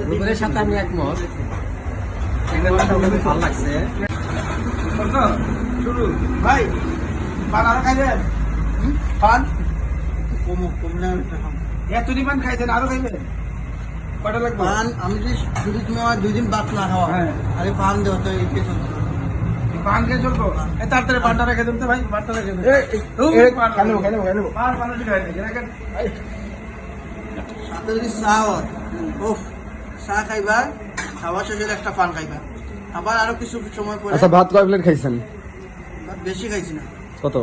রুবেলের সাথে আমি একমত ভালো লাগছে ভাই পান আরও খাইবেন পান কমো কমলে খাইছেন আরও খাইবেন কটা লাগবে পান আমি যদি যদি তুমি আমার দুই দিন বাদ না খাওয়া হ্যাঁ। আরে পান দেওয়া তো এই পেছন পান খেয়ে চলবো তাড়াতাড়ি পানটা রেখে দেন তো ভাই পানটা রেখে দেন খাই নেব খাই নেব খাই নেব পান পান খাই সাথে যদি চা হয় ওফ চা খাইবা খাওয়া শেষের একটা পান খাইবা। আবার আরও কিছু সময় পরে আচ্ছা ভাত কয় প্লেট খাইছেন? বেশি খাইছি না। কত?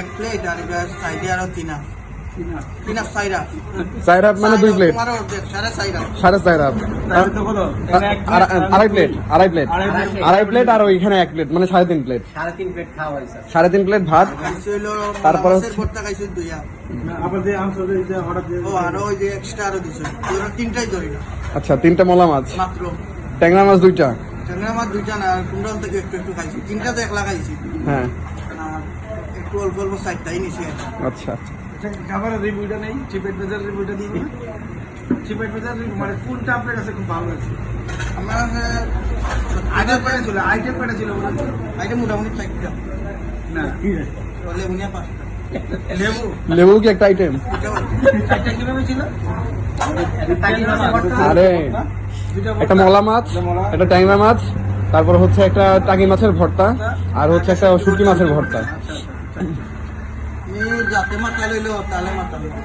এক প্লেট আর সাইডে আরও তিনা মানে দুই প্লেট সাড়ে আড়াই প্লেট আড়াই প্লেট আড়াই প্লেট আর ওইখানে এক প্লেট মানে সাড়ে তিন প্লেট সাড়ে তিন প্লেট খাওয়া হয়েছে সাড়ে তিন প্লেট ভাত খাইছি হইল তারপর মাছের হচ্ছে- ভর্তা খাইছি দুইয়া আবার যে আনসার যে হঠাৎ দিয়ে ও আরও ওই যে এক্সট্রা আরও দিছে। তিনটাই আচ্ছা তিনটা মলা মাছ। মাত্র। ট্যাংরা মাছ দুইটা? ট্যাংরা মাছ দুইটা না কুমড়াল থেকে একটু একটু খাইছি। তিনটা তো একলা খাইছি। হ্যাঁ। আর একটু অল্প অল্প সাইডটাই নিছি। আর আচ্ছা। খাবারের রিভিউটা নেই চিপেট বেজার রিভিউটা দিন চিপেট বেজার রিভিউ মানে কোনটা আপনার কাছে খুব ভালো লাগছে? আমার আইটেম কয়টা ছিল আইটেম কয়টা ছিল তো? মোটামুটি চারটা। না। হলে উনিয়া পাঁচটা। লেবু? লেবু কি একটা আইটেম। চারটা কীভাবে ছিল? আরে একটা মলা মাছ একটা ট্যাংরা মাছ তারপর হচ্ছে একটা টাকি মাছের ভর্তা আর হচ্ছে একটা শুটকি মাছের ভর্তা। যাতে মাথা লইলো তাহলে মাথা লইলো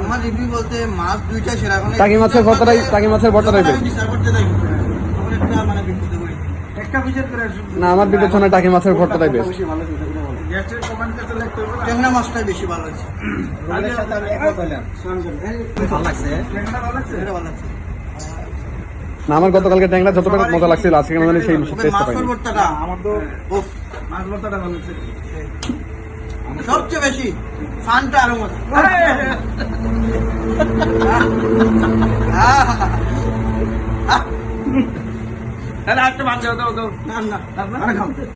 আমার রিভিউ বলতে মাছ দুইটা সেরা টাকি মাছের ভর্তাটাই টাকি মাছের ভর্তাটাই যখন আমি বেস্ট বিচার করতে যাই একটা মানে বিপদে পড়ি। একটা বিচার করে না আমার বিবেচনায় টাকি মাছের ভর্তাটাই ট্যাংরা মাছটাই বেশি ভালো হয়েছে রুবেলের সাথে আমি একমত হলাম ভালো লাগছে ভালো লাগছে এটা ভালো লাগছে না আমার গতকালকে ট্যাংরা যতটা মজা লাগছিল আজকে কেন জানি সেই পাইনি। আমার তো সবচেয়ে বেশি ফানটা আরও মজা দাও দাও দাও না না খাও